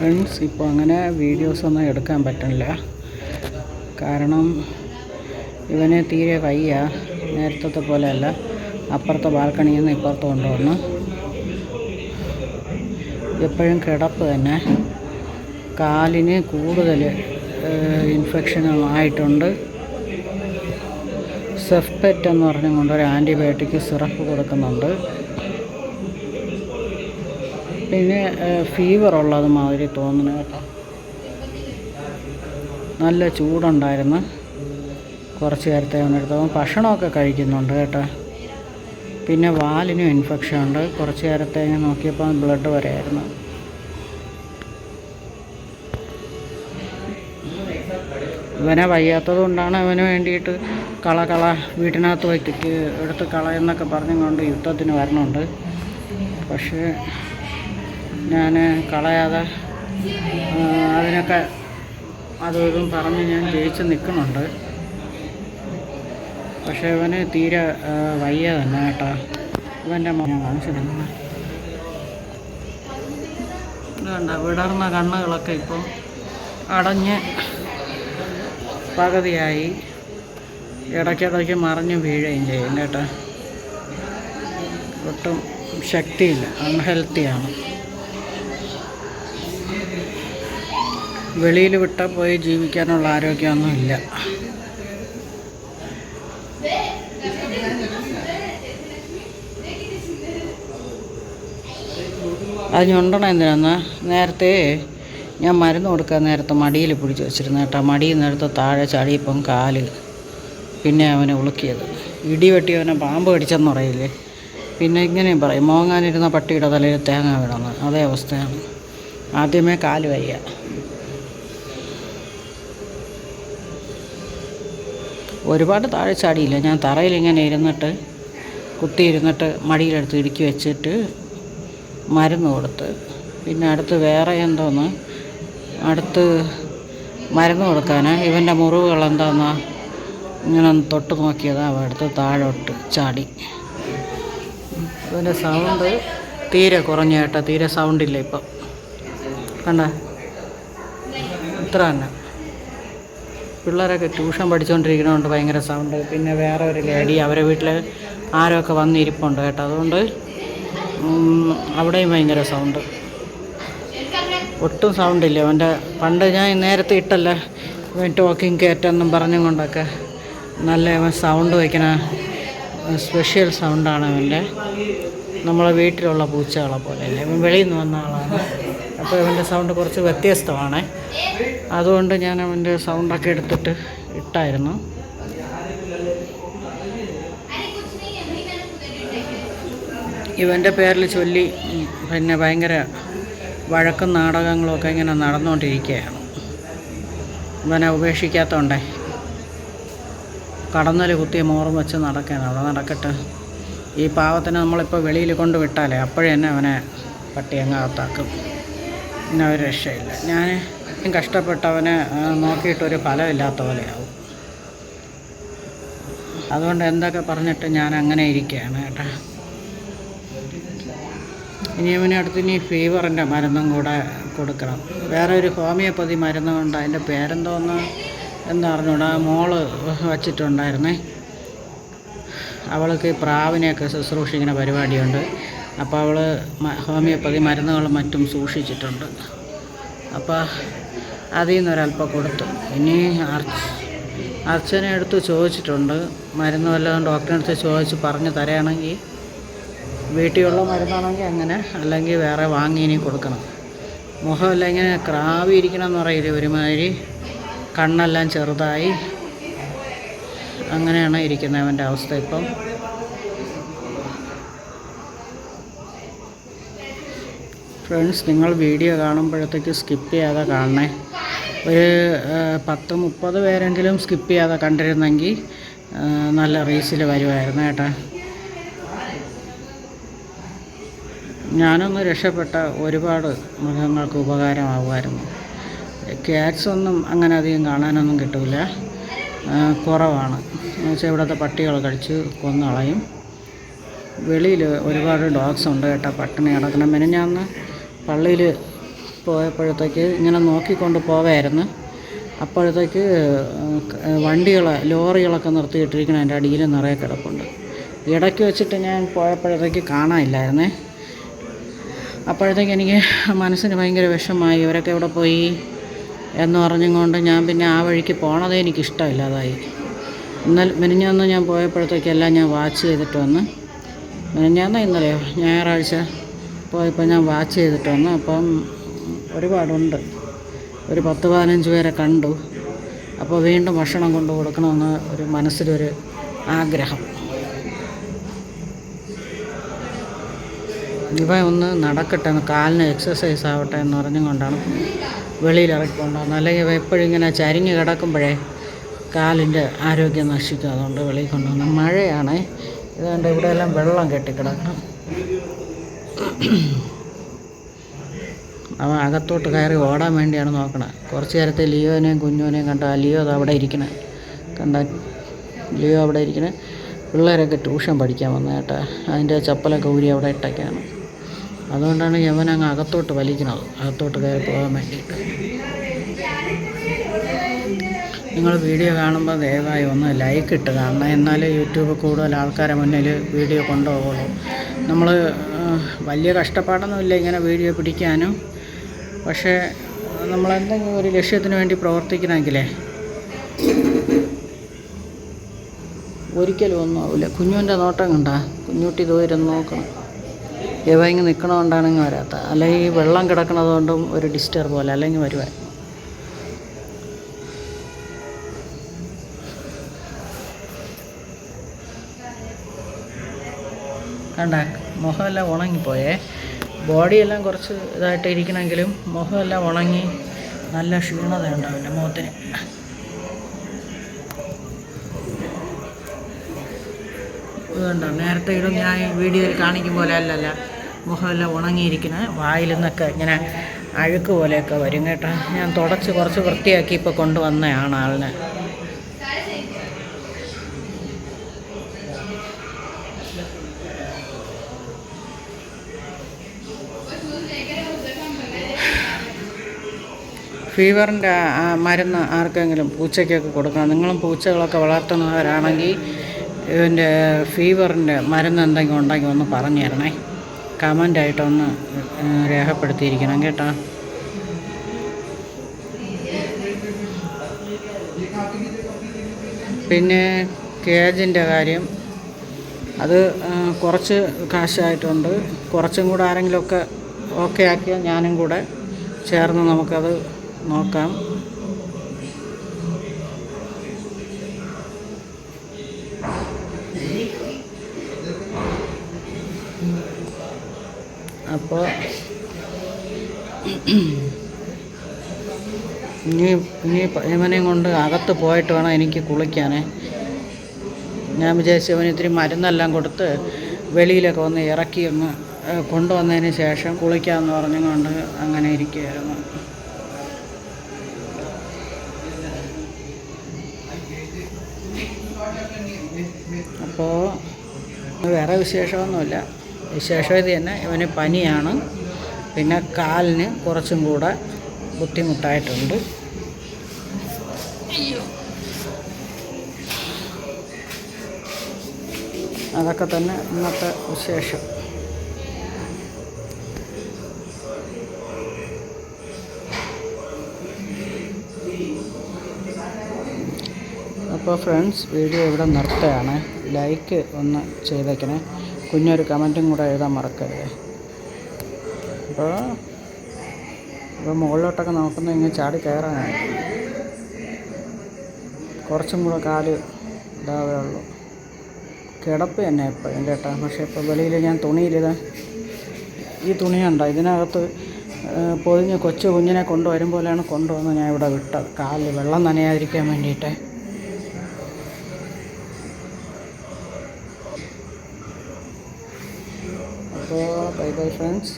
Friends ഇപ്പോൾ അങ്ങനെ videos ഒന്നും എടുക്കാൻ പറ്റണില്ല. കാരണം ഇവന് തീരെ വയ്യ. നേരത്തെ പോലെയല്ല. അപ്പുറത്തെ ബാൽക്കണിയിൽ നിന്ന് ഇപ്പുറത്ത് കൊണ്ടുവന്നു. എപ്പോഴും കിടപ്പ് തന്നെ. കാലിന് കൂടുതൽ ഇൻഫെക്ഷനുമായിട്ടുണ്ട് സെഫ്പെറ്റ് എന്ന് പറഞ്ഞുകൊണ്ട് ഒരു ആന്റിബയോട്ടിക് സിറപ്പ് കൊടുക്കുന്നുണ്ട്. പിന്നെ ഫീവർ ഉള്ളത് മാതിരി തോന്നുന്നു കേട്ടോ. നല്ല ചൂടുണ്ടായിരുന്നു. കുറച്ച് നേരത്തെ അവനെടുത്ത് അവൻ ഭക്ഷണമൊക്കെ കഴിക്കുന്നുണ്ട് കേട്ടോ. പിന്നെ വാലിനും ഇൻഫെക്ഷൻ ഉണ്ട്. കുറച്ച് നേരത്തെ ഞാൻ നോക്കിയപ്പോൾ ബ്ലഡ് വരെയായിരുന്നു. ഇവനെ വയ്യാത്തത് കൊണ്ടാണ് അവന് വേണ്ടിയിട്ട് കള കള വീട്ടിനകത്ത് വയ്ക്ക് എടുത്ത് കളയെന്നൊക്കെ പറഞ്ഞുകൊണ്ട് യുദ്ധത്തിന് വരണുണ്ട്. പക്ഷേ ഞാൻ കളയാതെ അതിനൊക്കെ അതും ഇതും പറഞ്ഞ് ഞാൻ ജയിച്ച് നിൽക്കുന്നുണ്ട്. പക്ഷേ ഇവന് തീരെ വയ്യ തന്നെ കേട്ടോ. ഇവന്റെ മോനെ കാണിച്ചിരുന്നു ഇതുണ്ട വിടർന്ന കണ്ണുകളൊക്കെ ഇപ്പം അടഞ്ഞ് പകുതിയായി. ഇടയ്ക്കിടയ്ക്ക് മറിഞ്ഞ് വീഴുകയും ചെയ്യും കേട്ടോ. ഒട്ടും ശക്തിയില്ല അൺഹെൽത്തിയാണ് വെളിയിൽ വിട്ടാൽ പോയി ജീവിക്കാനുള്ള ആരോഗ്യമൊന്നും ഇല്ല. അത് ഞൊണ്ടണം എന്തിനാന്ന്? നേരത്തെ ഞാൻ മരുന്ന് കൊടുക്കാൻ നേരത്തെ മടിയിൽ പിടിച്ച് വെച്ചിരുന്നു കേട്ടോ. മടിയിൽ നേരത്തെ താഴെ ചാടിയപ്പം കാൽ പിന്നെ അവനെ ഉളുക്കിയത്. ഇടി വെട്ടി അവനെ പാമ്പ് കടിച്ചെന്ന് പറയില്ലേ? പിന്നെ ഇങ്ങനെയും പറയും. മോങ്ങാനിരുന്ന പട്ടിയുടെ തലയിൽ തേങ്ങ വിടുന്നത് അതേ അവസ്ഥയാണ്. ആദ്യമേ കാൽ വയ്യ. ഒരുപാട് താഴെ ചാടിയില്ല. ഞാൻ തറയിൽ ഇങ്ങനെ ഇരുന്നിട്ട് കുത്തിയിരുന്നിട്ട് മടിയിലെടുത്ത് ഇടുക്കി വെച്ചിട്ട് മരുന്ന് കൊടുത്ത്. പിന്നെ അടുത്ത് വേറെ എന്തോന്ന് അടുത്ത് മരുന്ന് കൊടുക്കാൻ ഇവന്റെ മുറിവുകൾ എന്താന്നാ ഇങ്ങനെ ഒന്ന് തൊട്ട് നോക്കിയതാ. അവിടുത്തെ താഴോട്ട് ചാടി. ഇവന്റെ സൗണ്ട് തീരെ കുറഞ്ഞ കേട്ടോ. തീരെ സൗണ്ടില്ല ഇപ്പം. കണ്ട? ഇത്ര തന്നെ. പിള്ളേരൊക്കെ ട്യൂഷൻ പഠിച്ചുകൊണ്ടിരിക്കുന്നതുകൊണ്ട് ഭയങ്കര സൗണ്ട് പിന്നെ വേറെ ഒരു ലേഡി അവരെ വീട്ടിൽ ആരൊക്കെ വന്നിരിപ്പുണ്ട് കേട്ടോ. അതുകൊണ്ട് അവിടെയും ഭയങ്കര സൗണ്ട് ഒട്ടും സൗണ്ടില്ല അവന്റെ പണ്ട് ഞാൻ നേരത്തെ ഇട്ടല്ല ടോക്കിംഗ് കയറ്റെന്നും പറഞ്ഞും കൊണ്ടൊക്കെ നല്ല അവൻ സൗണ്ട് വയ്ക്കണ സ്പെഷ്യൽ സൗണ്ടാണ് അവന്റെ. നമ്മളെ വീട്ടിലുള്ള പൂച്ചകളെ പോലെയല്ല ഇവൻ വെളിയിൽ നിന്ന് വന്ന ആളാണ്. അപ്പോൾ ഇവന്റെ സൗണ്ട് കുറച്ച് വ്യത്യസ്തമാണ്. അതുകൊണ്ട് ഞാൻ അവന്റെ സൗണ്ടൊക്കെ എടുത്തിട്ട് ഇട്ടായിരുന്നു. ഇവന്റെ പേരിൽ ചൊല്ലി പിന്നെ ഭയങ്കര വഴക്കും നാടകങ്ങളും ഒക്കെ ഇങ്ങനെ നടന്നുകൊണ്ടിരിക്കുകയാണ്. ഇവനെ ഉപേക്ഷിക്കാത്തതുകൊണ്ടേ കടന്നൽ കുത്തിയ മോറും വെച്ച് നടക്കുകയാണ്. അവിടെ നടക്കട്ടെ. ഈ പാവത്തിനെ നമ്മളിപ്പോൾ വെളിയിൽ കൊണ്ട് വിട്ടാലേ അപ്പോഴേ തന്നെ അവനെ പട്ടിയങ്ങാത്താക്കും പിന്നെ ഒരു രക്ഷയില്ല. ഞാൻ കഷ്ടപ്പെട്ടവനെ നോക്കിയിട്ടൊരു ഫലമില്ലാത്ത പോലെയാവും. അതുകൊണ്ട് എന്തൊക്കെ പറഞ്ഞിട്ട് ഞാൻ അങ്ങനെ ഇരിക്കുകയാണ് കേട്ടോ. ഇനി ഇവനെ അടുത്ത് ഇനി ഫീവറിന്റെ മരുന്നും കൂടെ കൊടുക്കണം. വേറെ ഒരു ഹോമിയോപ്പതി മരുന്നുകൊണ്ട് അതിന്റെ പേരെന്തോന്ന് എന്ന് അറിഞ്ഞൂടാ. മോൾ വച്ചിട്ടുണ്ടായിരുന്നേ. അവൾക്ക് പ്രാവിനെയൊക്കെ ശുശ്രൂഷിക്കുന്ന പരിപാടിയുണ്ട്. അപ്പോൾ അവൾ ഹോമിയോപ്പതി മരുന്നുകളും മറ്റും സൂക്ഷിച്ചിട്ടുണ്ട്. അപ്പോൾ അതിൽ നിന്നൊരല്പം കൊടുത്തു. ഇനി അർച്ച അർച്ചന എടുത്ത് ചോദിച്ചിട്ടുണ്ട്. മരുന്ന് വല്ലതും ഡോക്ടറെ അടുത്ത് ചോദിച്ച് പറഞ്ഞ് തരാണെങ്കിൽ വീട്ടിലുള്ള മരുന്നാണെങ്കിൽ അങ്ങനെ അല്ലെങ്കിൽ വേറെ വാങ്ങി ഇനി കൊടുക്കണം. മുഖമെല്ലാം ഇങ്ങനെ ക്രാവി ഇരിക്കണം എന്ന് പറയില്ലേ ഒരുമാതിരി. കണ്ണെല്ലാം ചെറുതായി. അങ്ങനെയാണ് ഇരിക്കുന്നത് അവന്റെ അവസ്ഥ ഇപ്പം. ഫ്രണ്ട്സ് നിങ്ങൾ വീഡിയോ കാണുമ്പോഴത്തേക്ക് സ്കിപ്പ് ചെയ്യാതെ കാണണേ. ഒരു പത്ത് മുപ്പത് പേരെങ്കിലും സ്കിപ്പ് ചെയ്യാതെ കണ്ടിരുന്നെങ്കിൽ നല്ല റീസിൽ വരുമായിരുന്നു കേട്ടോ. ഞാനൊന്ന് രക്ഷപ്പെട്ട ഒരുപാട് മൃഗങ്ങൾക്ക് ഉപകാരമാകുമായിരുന്നു ക്യാറ്റ്സ് ഒന്നും അങ്ങനെ അധികം കാണാനൊന്നും കിട്ടില്ല കുറവാണ്. എന്നുവെച്ചാൽ ഇവിടുത്തെ പട്ടികൾ കഴിച്ച് കൊന്നളയും. വെളിയിൽ ഒരുപാട് ഡോഗ്സ് ഉണ്ട് കേട്ടോ പട്ടിണി കിടക്കണം. ഞാൻ പള്ളിയിൽ പോയപ്പോഴത്തേക്ക് ഇങ്ങനെ നോക്കിക്കൊണ്ട് പോവായിരുന്നു. അപ്പോഴത്തേക്ക് വണ്ടികൾ ലോറികളൊക്കെ നിർത്തിയിട്ടിരിക്കണം എന്റെ അടിയിൽ നിറയെ കിടപ്പുണ്ട്. ഇടയ്ക്ക് വെച്ചിട്ട് ഞാൻ പോയപ്പോഴത്തേക്ക് കാണാനില്ലായിരുന്നേ. അപ്പോഴത്തേക്ക് എനിക്ക് മനസ്സിന് ഭയങ്കര വിഷമമായി ഇവരൊക്കെ ഇവിടെ പോയി? എന്ന് പറഞ്ഞും കൊണ്ട് ഞാൻ പിന്നെ ആ വഴിക്ക് പോണതേ എനിക്കിഷ്ടമില്ലാതായി. എന്നാൽ മിനിഞ്ഞാന്ന് ഞാൻ പോയപ്പോഴത്തേക്കെല്ലാം ഞാൻ വാച്ച് ചെയ്തിട്ട് വന്ന് മിനിഞ്ഞാന്ന് ഇന്നലെയോ? ഞായറാഴ്ച പോയപ്പോൾ ഞാൻ വാച്ച് ചെയ്തിട്ട് വന്നു അപ്പം ഒരുപാടുണ്ട്. ഒരു പത്ത് പതിനഞ്ച് പേരെ കണ്ടു. അപ്പോൾ വീണ്ടും ഭക്ഷണം കൊണ്ടു കൊടുക്കണമെന്ന് ഒരു മനസ്സിലൊരു ആഗ്രഹം. ഇവ ഒന്ന് നടക്കട്ടെ ഒന്ന് കാലിന് എക്സസൈസ് ആവട്ടെ എന്ന് പറഞ്ഞും കൊണ്ടാണ് വെളിയിൽ ഇറക്കിക്കൊണ്ടുവന്നത് അല്ലെങ്കിൽ ഇവ എപ്പോഴും ഇങ്ങനെ ചരിഞ്ഞ് കിടക്കുമ്പോഴേ കാലിന്റെ ആരോഗ്യം നശിക്കും. അതുകൊണ്ട് വെളിയിൽ കൊണ്ടുവന്നു മഴയാണേ. ഇതുകൊണ്ട് ഇവിടെയെല്ലാം വെള്ളം കെട്ടിക്കിടക്കണം അവൻ അകത്തോട്ട് കയറി ഓടാൻ വേണ്ടിയാണ് നോക്കണത് കുറച്ച് നേരത്തെ ലിയോനെയും കുഞ്ഞുവിനെയും കണ്ട ലിയോ അത് അവിടെ ഇരിക്കണേ. കണ്ട ലിയോ അവിടെ ഇരിക്കണേ. പിള്ളേരൊക്കെ ട്യൂഷൻ പഠിക്കാൻ വന്ന കേട്ടാ. അതിന്റെ ചപ്പലൊക്കെ ഊരി അവിടെ ഇട്ടൊക്കെയാണ് അതുകൊണ്ടാണ് യവൻ അങ്ങ് അകത്തോട്ട് വലിക്കുന്നത് അകത്തോട്ട് കയറി പോകാൻ വേണ്ടിയിട്ട്. നിങ്ങൾ വീഡിയോ കാണുമ്പോൾ ദയവായി ഒന്ന് ലൈക്ക് ഇട്ട് കാണണം. എന്നാലേ യൂട്യൂബ് കൂടുതൽ ആൾക്കാരെ മുന്നിൽ വീഡിയോ കൊണ്ടുപോകുള്ളൂ നമ്മൾ വലിയ കഷ്ടപ്പാടൊന്നുമില്ല ഇങ്ങനെ വീഡിയോ പിടിക്കാനും. പക്ഷേ നമ്മളെന്തെങ്കിലും ഒരു ലക്ഷ്യത്തിന് വേണ്ടി പ്രവർത്തിക്കണമെങ്കിലേ ഒരിക്കലും ഒന്നും ആവില്ല കുഞ്ഞുവിന്റെ നോട്ടം കണ്ട? കുഞ്ഞുട്ടി ദൂരം നോക്കണം. എവങ്ങി നിൽക്കണതുകൊണ്ടാണെങ്കിൽ വരാത്ത. അല്ലെങ്കിൽ വെള്ളം കിടക്കണത് കൊണ്ടും ഒരു ഡിസ്റ്റർബ് പോലെ അല്ലെങ്കിൽ വരുവാൻ. കണ്ട? മുഖമെല്ലാം ഉണങ്ങിപ്പോയേ. ബോഡിയെല്ലാം കുറച്ച് ഇതായിട്ട് ഇരിക്കണമെങ്കിലും മുഖമെല്ലാം ഉണങ്ങി നല്ല ക്ഷീണത ഉണ്ടാവില്ല മുഖത്തിന്. ഇതുണ്ടോ നേരത്തെ ഇടും. ഞാൻ വീഡിയോയിൽ കാണിക്കും പോലെ അല്ലല്ല. മുഖമെല്ലാം ഉണങ്ങിയിരിക്കുന്നത് വായിൽ നിന്നൊക്കെ ഇങ്ങനെ അഴുക്ക് പോലെയൊക്കെ വരും കേട്ടോ. ഞാൻ തുടച്ച് കുറച്ച് വൃത്തിയാക്കി ഇപ്പോൾ കൊണ്ടുവന്നതാണ് ആളിനെ. ഫീവറിന്റെ മരുന്ന് ആർക്കെങ്കിലും പൂച്ചയ്ക്കൊക്കെ കൊടുക്കണം. നിങ്ങളും പൂച്ചകളൊക്കെ വളർത്തുന്നവരാണെങ്കിൽ ഇതിന്റെ ഫീവറിന്റെ മരുന്ന് എന്തെങ്കിലും ഉണ്ടെങ്കിൽ ഒന്ന് പറഞ്ഞു തരണേ. കമന്റായിട്ടൊന്ന് രേഖപ്പെടുത്തിയിരിക്കണം കേട്ടോ. പിന്നെ കേജിന്റെ കാര്യം. അത് കുറച്ച് കാശായിട്ടുണ്ട്. കുറച്ചും കൂടെ ആരെങ്കിലുമൊക്കെ ഓക്കെ ആക്കിയാൽ ഞാനും കൂടെ ചേർന്ന് നമുക്കത് നോക്കാം. അപ്പോൾ ഇനി ഇനി ഇവനെയും കൊണ്ട് അകത്ത് പോയിട്ട് വേണം എനിക്ക് കുളിക്കാനേ. ഞാൻ വിചാരിച്ചു അവന് ഇത്തിരി മരുന്നെല്ലാം കൊടുത്ത് വെളിയിലൊക്കെ വന്ന് ഇറക്കി ഒന്ന് കൊണ്ടുവന്നതിന് ശേഷം കുളിക്കാമെന്ന് പറഞ്ഞുകൊണ്ട് അങ്ങനെ ഇരിക്കുകയായിരുന്നു. അപ്പോൾ വേറെ വിശേഷമൊന്നുമില്ല. വിശേഷം ഇത് തന്നെ. ഇവന് പനിയാണ്. പിന്നെ കാലിന് കുറച്ചും കൂടെ ബുദ്ധിമുട്ടായിട്ടുണ്ട്. അതൊക്കെ തന്നെ ഇന്നത്തെ വിശേഷം. അപ്പോൾ ഫ്രണ്ട്സ് വീഡിയോ ഇവിടെ നിർത്തുകയാണ്. ലൈക്ക് ഒന്ന് ചെയ്തേക്കണേ. കുഞ്ഞൊരു കമന്റും കൂടെ എഴുതാൻ മറക്കരുത്. അപ്പോൾ ഇപ്പോൾ മുകളിലോട്ടൊക്കെ നോക്കുന്ന ഇങ്ങനെ ചാടി കയറാനായി കുറച്ചും കൂടെ കാൽ ഇതാവേ ഉള്ളൂ കിടപ്പ് തന്നെ ഇപ്പോൾ എന്റെ ഏട്ടാ പക്ഷേ ഇപ്പോൾ വെളിയിൽ ഞാൻ തുണിയിലിതാ. ഈ തുണിയുണ്ടോ ഇതിനകത്ത് പൊതിഞ്ഞ് കൊച്ചു കുഞ്ഞിനെ കൊണ്ടുവരും പോലെയാണ് കൊണ്ടുവന്ന് ഞാൻ ഇവിടെ വിട്ടത്. കാലിൽ വെള്ളം നനയാതിരിക്കാൻ വേണ്ടിയിട്ട്. Bye friends